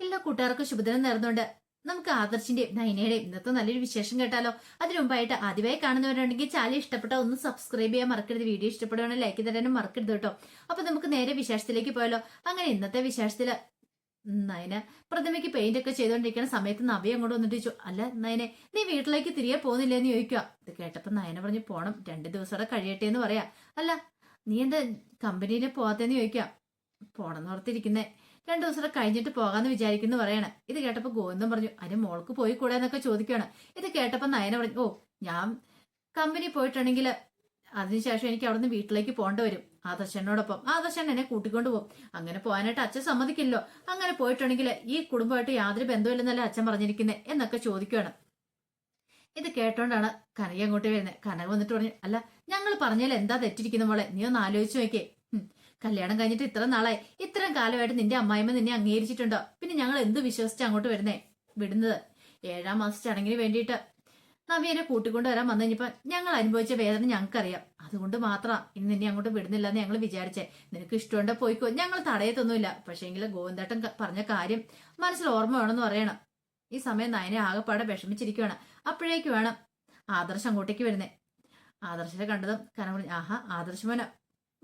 എല്ലാ കൂട്ടുകാർക്കും ശുഭദിനം നേർന്നുണ്ട് നമുക്ക് ആദർശിന്റെ നൈനയുടെയും ഇന്നത്തെ നല്ലൊരു വിശേഷം കേട്ടാലോ? അതിനു മുമ്പായിട്ട് ആദ്യമായി കാണുന്നവരുണ്ടെങ്കിൽ ചാനൽ ഇഷ്ടപ്പെട്ട ഒന്ന് സബ്സ്ക്രൈബ് ചെയ്യാൻ മറക്കരുത്. വീഡിയോ ഇഷ്ടപ്പെടുകയാണെങ്കിൽ ലൈക്ക് തരാനും മറക്കരുത് കേട്ടോ. അപ്പൊ നമുക്ക് നേരെ വിശേഷത്തിലേക്ക് പോയാലോ? അങ്ങനെ ഇന്നത്തെ വിശേഷത്തിൽ നയന പ്രതിമയ്ക്ക് പെയിന്റ് ഒക്കെ ചെയ്തുകൊണ്ടിരിക്കുന്ന സമയത്ത് നവി അങ്ങോട്ട് വന്നിട്ട് ചോദിച്ചു അല്ല നയനെ നീ വീട്ടിലേക്ക് തിരികെ പോകുന്നില്ലെന്ന് ചോദിക്കുക ഇത് കേട്ടപ്പോ നയന പറഞ്ഞു പോണം. രണ്ടു ദിവസം കഴിയട്ടെ എന്ന് പറയാ. അല്ല നീ എന്താ കമ്പനിയിൽ പോകാത്തെന്ന് ചോദിക്കാം പോണെന്ന് ഓർത്തിരിക്കുന്നേ. രണ്ടു ദിവസം കഴിഞ്ഞിട്ട് പോകാന്ന് വിചാരിക്കുന്നു പറയണേ. ഇത് കേട്ടപ്പോ ഗോവിന്ദൻ പറഞ്ഞു അതിന് മോൾക്ക് പോയി കൂടെ എന്നൊക്കെ ചോദിക്കുകയാണ്. ഇത് കേട്ടപ്പോ നയന പറഞ്ഞു ഓ ഞാൻ കമ്പനി പോയിട്ടുണ്ടെങ്കിൽ അതിനുശേഷം എനിക്ക് അവിടുന്ന് വീട്ടിലേക്ക് പോകേണ്ടി വരും. ആദർശനോടൊപ്പം. ആദർശൻ എന്നെ കൂട്ടിക്കൊണ്ട് പോകും. അങ്ങനെ പോകാനായിട്ട് അച്ഛൻ സമ്മതിക്കില്ലോ അങ്ങനെ പോയിട്ടുണ്ടെങ്കിൽ ഈ കുടുംബമായിട്ട് യാതൊരു ബന്ധമില്ലെന്നല്ല അച്ഛൻ പറഞ്ഞിരിക്കുന്നത് എന്നൊക്കെ ചോദിക്കുകയാണ്. ഇത് കേട്ടോണ്ടാണ് കനക അങ്ങോട്ട് വരുന്നത് കനക വന്നിട്ട് പറഞ്ഞു അല്ല ഞങ്ങൾ പറഞ്ഞാൽ എന്താ തെറ്റിരിക്കുന്ന മോളെ? നീ ഒന്ന് ആലോചിച്ച് നോക്കേ ഉം. കല്യാണം കഴിഞ്ഞിട്ട് ഇത്ര നാളായി. ഇത്രയും കാലമായിട്ട് നിന്റെ അമ്മായിമ്മ നിന്നെ അംഗീകരിച്ചിട്ടുണ്ടോ. പിന്നെ ഞങ്ങൾ എന്ത് വിശ്വസിച്ച് അങ്ങോട്ട് വരുന്നേ? വിടുന്നത്. ഏഴാം മാസ ചടങ്ങിന് വേണ്ടിയിട്ട്. നവീനെ കൂട്ടിക്കൊണ്ട് വരാൻ വന്നു ഞങ്ങൾ അനുഭവിച്ച വേദന ഞങ്ങൾക്കറിയാം. അതുകൊണ്ട് മാത്രം ഇനി നിന്നെ അങ്ങോട്ട് വിടുന്നില്ല എന്ന് ഞങ്ങൾ വിചാരിച്ചേ. നിനക്ക് ഇഷ്ടമുണ്ട് പോയിക്കോ. ഞങ്ങൾ തടയത്തൊന്നുമില്ല. പക്ഷേങ്കിൽ ഗോവിന്ദേട്ടൻ പറഞ്ഞ കാര്യം മനസ്സിൽ ഓർമ്മ വേണമെന്ന് പറയണം. ഈ സമയം നയനെ ആകെപ്പാടെ വിഷമിച്ചിരിക്കുകയാണ് അപ്പോഴേക്ക് വേണം ആദർശ് അങ്ങോട്ടേക്ക് വരുന്നേ. ആദർശനെ കണ്ടതും കനം ആഹാ ആഹാ ആദർശമന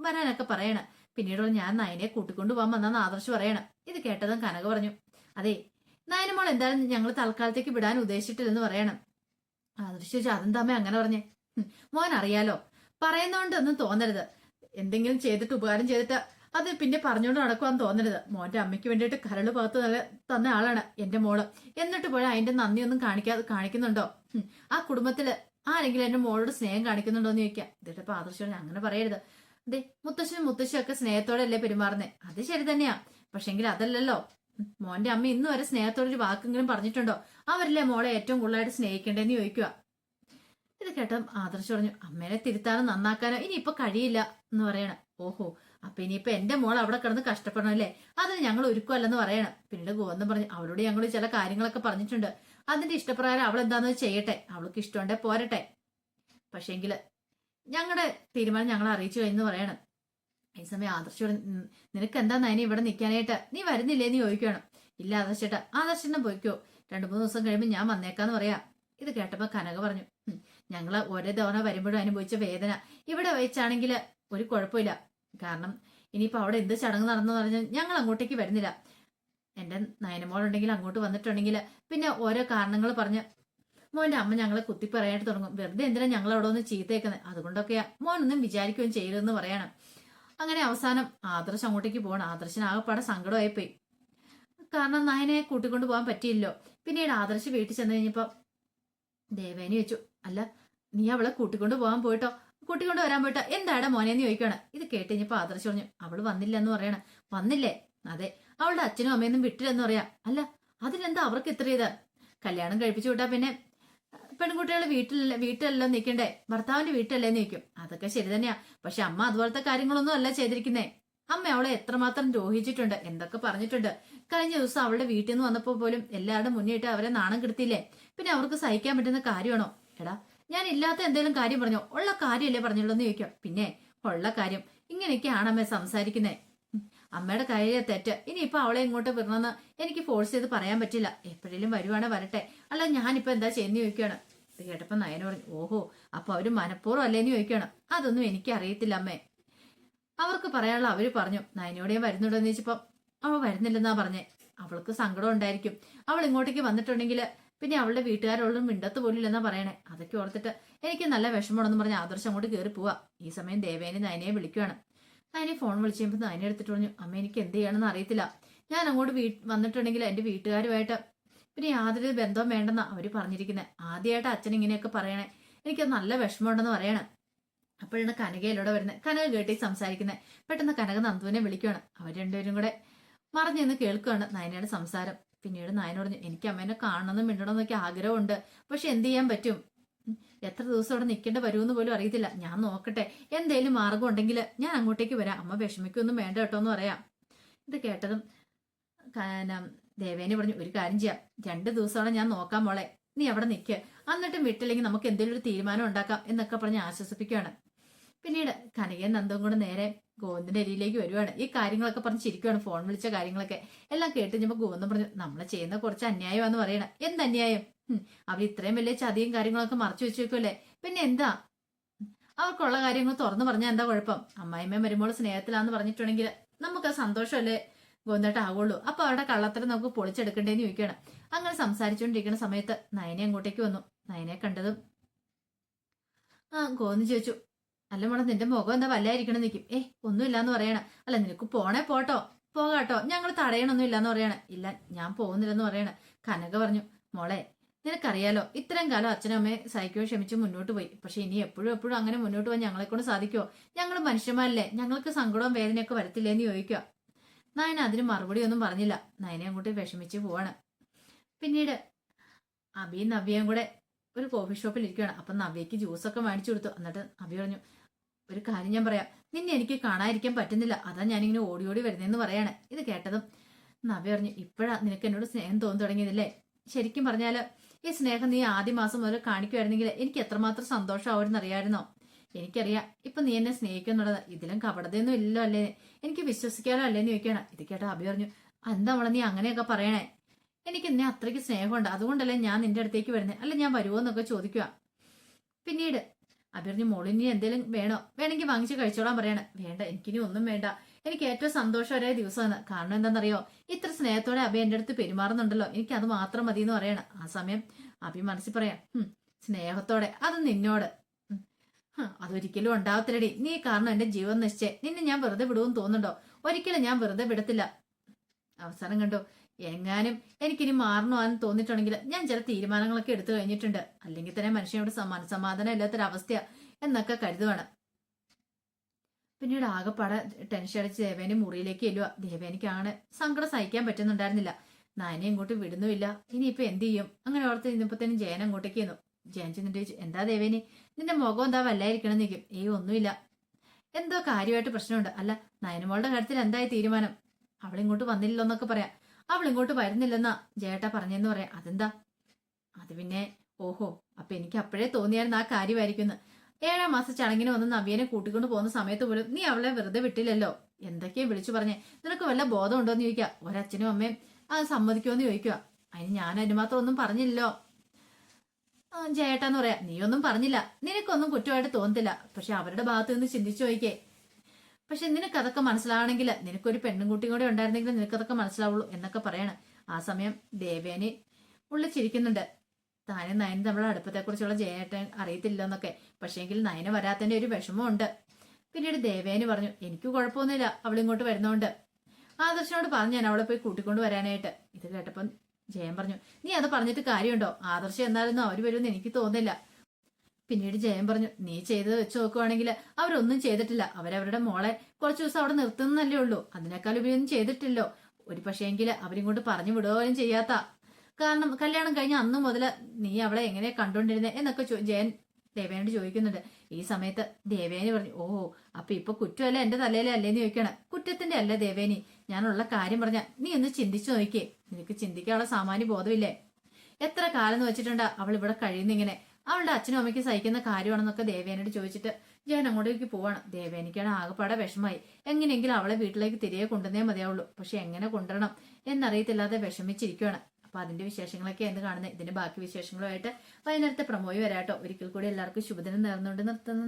വരാനൊക്കെ പറയണ. പിന്നീട് ഞാൻ നയനെ കൂട്ടിക്കൊണ്ടു പോകാൻ വന്നാന്ന് ആദർശ് പറയണം. ഇത് കേട്ടതും കനക പറഞ്ഞു അതെ നയനമോൾ എന്തായാലും ഞങ്ങൾ തൽക്കാലത്തേക്ക് വിടാൻ ഉദ്ദേശിച്ചിട്ടില്ലെന്ന് പറയണം. ആദർശ് തമ്മ അങ്ങനെ പറഞ്ഞേ? മോൻ അറിയാലോ പറയുന്നോണ്ടൊന്നും തോന്നരുത്. എന്തെങ്കിലും ചെയ്തിട്ട് ഉപകാരം ചെയ്തിട്ട് അത് പിന്നെ പറഞ്ഞുകൊണ്ട് നടക്കുവാന്ന് തോന്നരുത്. മോന്റെ അമ്മയ്ക്ക് വേണ്ടിയിട്ട് കരൾ പകത്ത് തന്ന ആളാണ് എന്റെ മോൾ. എന്നിട്ട് പോലും അതിന്റെ നന്ദിയൊന്നും കാണിക്കാതെ കാണിക്കുന്നുണ്ടോ? ആ കുടുംബത്തിൽ ആരെങ്കിലും എന്റെ മോളോട് സ്നേഹം കാണിക്കുന്നുണ്ടോ എന്ന് ചോദിക്കാം. ഇതിട്ടപ്പോ ആദർശം അങ്ങനെ പറയരുത്. ദേ മുത്തശ്ശനും മുത്തശ്ശിയും ഒക്കെ സ്നേഹത്തോടെ അല്ലേ പെരുമാറുന്നേ? അത് ശരി തന്നെയാ. പക്ഷെങ്കിൽ അതല്ലല്ലോ. മോന്റെ അമ്മ ഇന്ന് വരെ സ്നേഹത്തോടെ ഒരു വാക്കെങ്കിലും പറഞ്ഞിട്ടുണ്ടോ? അവരല്ലേ മോളെ ഏറ്റവും കൂടുതലായിട്ട് സ്നേഹിക്കേണ്ടതെന്ന് ചോദിക്കുക ഇത് കേട്ട ആദർശ് പറഞ്ഞു അമ്മേനെ തിരുത്താനോ നന്നാക്കാനോ ഇനിയിപ്പൊ കഴിയില്ല എന്ന് പറയണം. ഓഹോ അപ്പൊ ഇനിയിപ്പൊ എന്റെ മോൾ അവിടെ കിടന്ന് കഷ്ടപ്പെടണം അല്ലേ? അതിന് ഞങ്ങൾ ഒരുക്കുമല്ലെന്ന് പറയണം. പിന്നീട് ഗോവന്ദം പറഞ്ഞു അവളോട് ഞങ്ങൾ ചില കാര്യങ്ങളൊക്കെ പറഞ്ഞിട്ടുണ്ട്. അതിന്റെ ഇഷ്ടപ്രകാരം അവൾ എന്താണെന്ന് ചെയ്യട്ടെ? അവൾക്ക് ഇഷ്ടമുണ്ടെ പോരട്ടെ. പക്ഷേങ്കിൽ ഞങ്ങളുടെ തീരുമാനം ഞങ്ങൾ അറിയിച്ചു എന്ന് പറയണം. ഈ സമയം ആദർശോട് നിനക്ക് എന്താ നയനെ ഇവിടെ നിൽക്കാനായിട്ട് നീ വരുന്നില്ലേ നീ ചോദിക്കണം. ഇല്ല ആദർശേട്ടാ ആദർശനെ പോയിക്കോ. രണ്ടു മൂന്ന് ദിവസം കഴിയുമ്പോൾ ഞാൻ വന്നേക്കാന്ന് പറയാം. ഇത് കേട്ടപ്പോ കനക പറഞ്ഞു ഞങ്ങൾ ഒരേ തവണ വരുമ്പോഴും അനുഭവിച്ച വേദന. ഇവിടെ വെച്ചാണെങ്കിൽ ഒരു കുഴപ്പമില്ല. കാരണം ഇനിയിപ്പോ അവിടെ എന്ത് ചടങ്ങ് നടന്നു പറഞ്ഞാൽ ഞങ്ങൾ അങ്ങോട്ടേക്ക് വരുന്നില്ല. എന്റെ നയനമോളുണ്ടെങ്കിൽ അങ്ങോട്ട് വന്നിട്ടുണ്ടെങ്കിൽ പിന്നെ ഓരോ കാരണങ്ങൾ പറഞ്ഞ് മോന്റെ അമ്മ ഞങ്ങളെ കുത്തി പറയാനായിട്ട് തുടങ്ങും. വെറുതെ എന്തിനാ ഞങ്ങൾ അവിടെ ഒന്ന് ചീത്തയേക്കുന്നത് അതുകൊണ്ടൊക്കെയാ മോനൊന്നും വിചാരിക്കുകയും ചെയ്യരുതെന്ന് പറയണം. അങ്ങനെ അവസാനം ആദർശ് അങ്ങോട്ടേക്ക് പോകണം ആദർശന് ആകെപ്പാടെ സങ്കടമായി പോയി കാരണം നയനെ കൂട്ടിക്കൊണ്ട് പോകാൻ പറ്റിയില്ലോ. പിന്നീട് ആദർശ് വീട്ടിൽ ചെന്ന് കഴിഞ്ഞപ്പോ ദേവേനി വെച്ചു അല്ല നീ അവളെ കൂട്ടിക്കൊണ്ട് പോകാൻ പോയിട്ടോ? കൂട്ടിക്കൊണ്ട് വരാൻ പോയിട്ടോ? എന്താടാ മോനെ നീ ചോദിക്കണം ഇത് കേട്ട് ആദർശ് പറഞ്ഞു അവൾ വന്നില്ല എന്ന് പറയണം. വന്നില്ലേ? അതെ. അവളുടെ അച്ഛനും അമ്മയൊന്നും വിട്ടില്ലെന്ന് പറയാ. അല്ല അതിനെന്താ അവർക്ക് ഇത്ര ഇത്? കല്യാണം കഴിപ്പിച്ചു വിട്ടാ പിന്നെ പെൺകുട്ടികൾ വീട്ടിലല്ല വീട്ടിലല്ലോ നിൽക്കണ്ടേ ഭർത്താവിന്റെ വീട്ടിലല്ലേ നിൽക്കും അതൊക്കെ ശരി തന്നെയാ. പക്ഷെ അമ്മ അതുപോലത്തെ കാര്യങ്ങളൊന്നും അല്ല ചെയ്തിരിക്കുന്നേ. അമ്മ അവളെ എത്രമാത്രം ദ്രോഹിച്ചിട്ടുണ്ട് എന്തൊക്കെ പറഞ്ഞിട്ടുണ്ട്. കഴിഞ്ഞ ദിവസം അവളുടെ വീട്ടിൽ നിന്ന് വന്നപ്പോ പോലും എല്ലാവരുടെ മുന്നിട്ട് അവരെ നാണം കെടുത്തില്ലേ പിന്നെ അവർക്ക് സഹിക്കാൻ പറ്റുന്ന കാര്യമാണോ? എടാ ഞാൻ ഇല്ലാത്ത എന്തെങ്കിലും കാര്യം പറഞ്ഞോ? ഉള്ള കാര്യമല്ലേ പറഞ്ഞുള്ളൂ എന്ന് ചോദിക്കാം. പിന്നെ ഉള്ള കാര്യം ഇങ്ങനെയൊക്കെയാണ് അമ്മ സംസാരിക്കുന്നേ. അമ്മയുടെ കാര്യ തെറ്റ്. ഇനിയിപ്പൊ അവളെ ഇങ്ങോട്ട് വിടണമെന്ന് എനിക്ക് ഫോഴ്സ് ചെയ്ത് പറയാൻ പറ്റില്ല. എപ്പോഴേലും വരുവാണെ വരട്ടെ. അല്ല ഞാനിപ്പോ എന്താ ചെയ്യുന്ന ചോദിക്കുകയാണ്. ഇത് കേട്ടപ്പോ നയന പറഞ്ഞു ഓഹോ അപ്പൊ അവർ മനഃപൂർവം അല്ലേന്ന് ചോദിക്കുകയാണ്. അതൊന്നും എനിക്ക് അറിയത്തില്ല അമ്മേ. അവർക്ക് പറയാനുള്ള അവർ പറഞ്ഞു നയനോടെയും വരുന്നുണ്ടോ എന്ന് ചോദിച്ചപ്പോ അവൾ വരുന്നില്ലെന്നാ പറഞ്ഞേ. അവൾക്ക് സങ്കടം ഉണ്ടായിരിക്കും. അവൾ ഇങ്ങോട്ടേക്ക് വന്നിട്ടുണ്ടെങ്കിൽ പിന്നെ അവളുടെ വീട്ടുകാരോടും മിണ്ടത്ത് പോലില്ലെന്നാ പറയണേ. അതൊക്കെ ഓർത്തിട്ട് എനിക്ക് നല്ല വിഷമമുണ്ടെന്ന് പറഞ്ഞ് ആദർശം അങ്ങോട്ട് കയറി പോവാ ഈ സമയം ദേവേനെ നയനയെ വിളിക്കുകയാണ് നയനെ ഫോൺ വിളിച്ചു കഴിയുമ്പോൾ അതിനെ എടുത്തിട്ട് പറഞ്ഞു അമ്മ എനിക്ക് എന്ത് ചെയ്യണമെന്ന് അറിയത്തില്ല. ഞാൻ അങ്ങോട്ട് വീ വന്നിട്ടുണ്ടെങ്കിൽ എന്റെ വീട്ടുകാരുമായിട്ട് പിന്നെ യാതൊരു ബന്ധവും വേണ്ടെന്ന അവർ പറഞ്ഞിരിക്കുന്നത് ആദ്യമായിട്ട് അച്ഛൻ ഇങ്ങനെയൊക്കെ പറയണേ. എനിക്ക് നല്ല വിഷമമുണ്ടെന്ന് പറയണേ. അപ്പോഴാണ് കനകയിലൂടെ വരുന്നത് കനക കേട്ടി സംസാരിക്കുന്നത് പെട്ടെന്ന് കനക നന്ദുവിനെ വിളിക്കുകയാണ് അവർ രണ്ടുപേരും കൂടെ മറിഞ്ഞു നിന്ന് കേൾക്കുകയാണ് നയനയുടെ സംസാരം. പിന്നീട് നയന പറഞ്ഞു എനിക്ക് അമ്മേനെ കാണണമെന്നും മിണ്ടണമെന്നൊക്കെ ആഗ്രഹമുണ്ട്. പക്ഷെ എന്ത് ചെയ്യാൻ പറ്റും? എത്ര ദിവസം അവിടെ നിൽക്കേണ്ട വരുമെന്ന് പോലും അറിയത്തില്ല. ഞാൻ നോക്കട്ടെ. എന്തേലും മാർഗം ഉണ്ടെങ്കിൽ ഞാൻ അങ്ങോട്ടേക്ക് വരാം. അമ്മ വിഷമിക്കൊന്നും വേണ്ട കേട്ടോ എന്ന് പറയാം. ഇത് കേട്ടതും ദേവേനെ പറഞ്ഞു ഒരു കാര്യം ചെയ്യാം. രണ്ട് ദിവസമാണ് ഞാൻ നോക്കാൻ മോളെ. നീ അവിടെ നിൽക്ക് എന്നിട്ടും വിട്ടില്ലെങ്കിൽ നമുക്ക് എന്തെങ്കിലും ഒരു തീരുമാനം ഉണ്ടാക്കാം എന്നൊക്കെ പറഞ്ഞ് ആശ്വസിപ്പിക്കുകയാണ്. പിന്നീട് കനകയും നന്ദവും കൂടെ നേരെ ഗോവിന്ദന്റെ അരിയിലേക്ക് വരുവാണ്. ഈ കാര്യങ്ങളൊക്കെ പറഞ്ഞ് ചിരിക്കുവാണ് ഫോൺ വിളിച്ച കാര്യങ്ങളൊക്കെ. എല്ലാം കേട്ട് കഴിഞ്ഞപ്പോ ഗോവിന്ദൻ പറഞ്ഞു നമ്മളെ ചെയ്യുന്ന കുറച്ച് അന്യായമാന്ന് പറയണ. എന്ത് അന്യായം അവർ ഇത്രയും വലിയ ചതിയും കാര്യങ്ങളൊക്കെ മറച്ചു വെച്ചേക്കുമല്ലേ പിന്നെ എന്താ? അവർക്കുള്ള കാര്യങ്ങൾ തുറന്നു പറഞ്ഞാൽ എന്താ കുഴപ്പം? അമ്മായിമ്മയും വരുമ്പോൾ സ്നേഹത്തിലാന്ന് പറഞ്ഞിട്ടുണ്ടെങ്കിൽ നമുക്ക് സന്തോഷമല്ലേ? ഗോന്തേട്ട ആവുള്ളൂ. അപ്പൊ അവരുടെ കള്ളത്തരം നമുക്ക് പൊളിച്ചെടുക്കണ്ടേന്ന് ചോദിക്കണം അങ്ങനെ സംസാരിച്ചുകൊണ്ടിരിക്കുന്ന സമയത്ത് നയനെ അങ്ങോട്ടേക്ക് വന്നു. നയനെ കണ്ടതും ആ ഗോന്ന് ചോദിച്ചു അല്ല മോളെ നിന്റെ മുഖം എന്താ വല്ലായിരിക്കണം നിൽക്കും ഏ ഒന്നുമില്ലാന്ന് പറയണ. അല്ല നിനക്ക് പോണേ പോട്ടോ. പോകാട്ടോ. ഞങ്ങൾ തടയണൊന്നും ഇല്ലാന്ന് പറയണ. ഇല്ല ഞാൻ പോകുന്നില്ലെന്ന് പറയണ. കനക പറഞ്ഞു മോളെ നിനക്കറിയാലോ ഇത്രയും കാലം അച്ഛനും അമ്മയെ സഹിക്കുകയോ ക്ഷമിച്ച് മുന്നോട്ട് പോയി. പക്ഷെ ഇനി എപ്പോഴും എപ്പോഴും അങ്ങനെ മുന്നോട്ട് പോകാൻ ഞങ്ങളെ കൊണ്ട് സാധിക്കുമോ ഞങ്ങൾ മനുഷ്യന്മാരല്ലേ. ഞങ്ങൾക്ക് സങ്കടവും വേദനയൊക്കെ വരത്തില്ലേന്ന് ചോദിക്കുക നയന അതിന് മറുപടി ഒന്നും പറഞ്ഞില്ല. നയനെ അങ്ങോട്ട് വിഷമിച്ച് പോവാണ്. പിന്നീട് അബിയും നവ്യയും കൂടെ ഒരു കോഫി ഷോപ്പിൽ ഇരിക്കുകയാണ് അപ്പം നവ്യക്ക് ജ്യൂസൊക്കെ മേടിച്ചു കൊടുത്തു. എന്നിട്ട് നവ്യ പറഞ്ഞു ഒരു കാര്യം ഞാൻ പറയാം. നിന്നെ എനിക്ക് കാണാതിരിക്കാൻ പറ്റുന്നില്ല. അതാ ഞാനിങ്ങനെ ഓടി ഓടി വരുന്നതെന്ന് പറയാണ്. ഇത് കേട്ടതും നവ്യ പറഞ്ഞു ഇപ്പോഴാ നിനക്ക് എന്നോട് സ്നേഹം തോന്നി തുടങ്ങിയതല്ലേ? ശരിക്കും പറഞ്ഞാൽ ഈ സ്നേഹം നീ ആദ്യ മാസം മുതൽ കാണിക്കുമായിരുന്നെങ്കിൽ എനിക്ക് എത്രമാത്രം സന്തോഷമാവുമെന്ന് അറിയാമായിരുന്നോ എനിക്കറിയാം ഇപ്പൊ നീ എന്നെ സ്നേഹിക്കുന്നുള്ളത് ഇതിലും കപടതയൊന്നും ഇല്ലല്ലോ എനിക്ക് വിശ്വസിക്കാനോ അല്ലേന്ന് ചോദിക്കണം ഇത് കേട്ടോ അഭി പറഞ്ഞു എന്താ അവളെ നീ അങ്ങനെയൊക്കെ പറയണേ? എനിക്ക് നിന്നെ അത്രയ്ക്ക് സ്നേഹമുണ്ട്. അതുകൊണ്ടല്ലേ ഞാൻ നിന്റെ അടുത്തേക്ക് വരുന്നത് അല്ല ഞാൻ വരുമോ എന്നൊക്കെ ചോദിക്കുക പിന്നീട് അഭിറിഞ്ഞ് മോളിനി എന്തെങ്കിലും വേണോ? വേണമെങ്കിൽ വാങ്ങിച്ച് കഴിച്ചോളാൻ പറയണ. വേണ്ട എനിക്കിനി ഒന്നും വേണ്ട. എനിക്ക് ഏറ്റവും സന്തോഷകരമായ ദിവസമാണ്. കാരണം എന്താണെന്നറിയോ? ഇത്ര സ്നേഹത്തോടെ അഭി എന്റെ അടുത്ത് പെരുമാറുന്നുണ്ടല്ലോ. എനിക്ക് അത് മാത്രം മതി എന്ന് പറയണം. ആ സമയം അഭി മനസ്സിൽ പറയാം സ്നേഹത്തോടെ. അത് നിന്നോട്. അതൊരിക്കലും ഉണ്ടാവത്തില്ലടി. നീ കാരണം എന്റെ ജീവൻ നശിച്ചേ. നിന്നെ ഞാൻ വെറുതെ വിടുമെന്ന് തോന്നുന്നുണ്ടോ? ഒരിക്കലും ഞാൻ വെറുതെ വിടത്തില്ല. അവസാനം കണ്ടോ എങ്ങാനും എനിക്കിനി മാറണമെന്ന് തോന്നിയിട്ടുണ്ടെങ്കിൽ ഞാൻ ചില തീരുമാനങ്ങളൊക്കെ എടുത്തു കഴിഞ്ഞിട്ടുണ്ട്. അല്ലെങ്കിൽ തന്നെ മനുഷ്യനോട് സമാന സമാധാനം ഇല്ലാത്തൊരവസ്ഥയാ എന്നൊക്കെ കരുതുവാണ്. പിന്നീട് ആകെപ്പാടെ ടെൻഷൻ അടിച്ച് ദേവേനെ മുറിയിലേക്ക് ചെല്ലുക ദേവേനിക്കാണ് സങ്കടം സഹിക്കാൻ പറ്റുന്നുണ്ടായിരുന്നില്ല. നായനെ ഇങ്ങോട്ട് വിടുന്നുമില്ല. ഇനിയിപ്പോ എന്ത് ചെയ്യും? അങ്ങനെ ഓർത്ത് ഇന്നിപ്പോ തന്നെ ജയൻ അങ്ങോട്ടേക്ക് ചെന്നു. ജയൻ ചെന്നിട്ട് ചോദിച്ചു എന്താ ദേവേനി? നിന്റെ മുഖം എന്താ വല്ലായിരിക്കണം നിൽക്കും ഏയ് ഒന്നുമില്ല. എന്തോ കാര്യമായിട്ട് പ്രശ്നമുണ്ട്. അല്ല നയനമോളുടെ കാര്യത്തിൽ എന്തായി തീരുമാനം? അവളിങ്ങോട്ട് വന്നില്ലല്ലോ എന്നൊക്കെ പറയാം. അവൾ ഇങ്ങോട്ട് വരുന്നില്ലെന്നാ ജേട്ട പറഞ്ഞെന്ന് പറയാം. അതെന്താ? അത് പിന്നെ ഓഹോ അപ്പൊ എനിക്ക് അപ്പോഴേ തോന്നിയായിരുന്നു ആ കാര്യമായിരിക്കുന്നു ഏഴാം മാസം ചടങ്ങിന് വന്ന് നവ്യനെ കൂട്ടിക്കൊണ്ട് പോകുന്ന സമയത്ത് പോലും നീ അവളെ വെറുതെ വിട്ടില്ലല്ലോ? എന്തൊക്കെയാ വിളിച്ചു പറഞ്ഞേ? നിനക്ക് വല്ല ബോധം ഉണ്ടോ എന്ന് ചോദിക്കുക ഒരച്ഛനും അമ്മയും അത് സമ്മതിക്കുമെന്ന് ചോദിക്കുക അതിന് ഞാൻ അതിന് മാത്രം ഒന്നും പറഞ്ഞില്ലല്ലോ. ജയേട്ടാന്ന് പറയാ നീ ഒന്നും പറഞ്ഞില്ല. നിനക്കൊന്നും കുറ്റമായിട്ട് തോന്നത്തില്ല. പക്ഷെ അവരുടെ ഭാഗത്ത് നിന്ന് ചിന്തിച്ചു നോക്കിയേ പക്ഷെ നിനക്ക് അതൊക്കെ മനസ്സിലാവണമെങ്കിൽ നിനക്കൊരു പെണ്ണും കുട്ടിയും കൂടെ ഉണ്ടായിരുന്നെങ്കിൽ നിനക്കതൊക്കെ മനസ്സിലാവുള്ളൂ എന്നൊക്കെ പറയണം. ആ സമയം ദേവേനെ ഉള്ളിൽ ചിരിക്കുന്നുണ്ട്. താനും നയനും തമ്മിലുള്ള അടുപ്പത്തെക്കുറിച്ചുള്ള ജയേട്ടൻ അറിയത്തില്ല എന്നൊക്കെ പക്ഷേങ്കിൽ നയന വരാത്തന്റെ ഒരു വിഷമമുണ്ട് പിന്നീട് ദേവേന് പറഞ്ഞു എനിക്ക് കുഴപ്പമൊന്നുമില്ല. അവൾ ഇങ്ങോട്ട് വരുന്നോണ്ട്. ആദർശനോട് പറഞ്ഞു ഞാൻ അവളെ പോയി കൂട്ടിക്കൊണ്ട് വരാനായിട്ട്. ഇത് കേട്ടപ്പം ജയൻ പറഞ്ഞു നീ അത് പറഞ്ഞിട്ട് കാര്യമുണ്ടോ? ആദർശം എന്നാലൊന്നും അവർ വരുമെന്ന് എനിക്ക് തോന്നില്ല പിന്നീട് ജയൻ പറഞ്ഞു നീ ചെയ്തത് വെച്ച് നോക്കുവാണെങ്കിൽ അവരൊന്നും ചെയ്തിട്ടില്ല. അവരവരുടെ മോളെ കുറച്ച് ദിവസം അവിടെ നിർത്തുന്നല്ലേ ഉള്ളൂ. അതിനേക്കാൾ ഇവരൊന്നും ചെയ്തിട്ടില്ലോ. ഒരു പക്ഷേങ്കിൽ അവരിങ്ങോട്ട് പറഞ്ഞു വിടുകയും ചെയ്യാത്ത. കാരണം കല്യാണം കഴിഞ്ഞ അന്നു മുതൽ നീ അവളെ എങ്ങനെ കണ്ടോണ്ടിരുന്നേ എന്നൊക്കെ ജയൻ ദേവേനോട് ചോദിക്കുന്നുണ്ട്. ഈ സമയത്ത് ദേവേനി പറഞ്ഞു ഓ അപ്പൊ ഇപ്പൊ കുറ്റമല്ല എന്റെ തലയിലെ അല്ലേന്ന് ചോദിക്കണ? കുറ്റത്തിന്റെ അല്ല ദേവേനി. ഞാനുള്ള കാര്യം പറഞ്ഞ നീ ഒന്ന് ചിന്തിച്ചു നോക്കിയേ. നിനക്ക് ചിന്തിക്കാനുള്ള സാമാന്യ ബോധമില്ലേ? എത്ര കാലം എന്ന് വെച്ചിട്ടുണ്ടാ അവൾ ഇവിടെ കഴിയുന്നിങ്ങനെ? അവളുടെ അച്ഛനും അമ്മയ്ക്ക് സഹിക്കുന്ന കാര്യമാണെന്നൊക്കെ ദേവേനോട് ചോദിച്ചിട്ട് ഞാൻ അങ്ങോട്ടേക്ക് പോവാണ്. ദേവേനിക്കാണ് ആകെപ്പാടെ വിഷമായി എങ്ങനെയെങ്കിലും അവളെ വീട്ടിലേക്ക് തിരികെ കൊണ്ടുവന്നേ മതിയാവുള്ളൂ. പക്ഷെ എങ്ങനെ കൊണ്ടുവരണം എന്നറിയത്തില്ലാതെ വിഷമിച്ചിരിക്കുകയാണ് അപ്പൊ അതിന്റെ വിശേഷങ്ങളൊക്കെ എന്ത് കാണുന്നത്. ഇതിന്റെ ബാക്കി വിശേഷങ്ങളുമായിട്ട് വൈകുന്നേരത്തെ പ്രമോയി വരാട്ടോ. ഒരിക്കൽ കൂടി എല്ലാവർക്കും ശുഭദിനം നേർന്നുകൊണ്ട് നിർത്തുന്നു.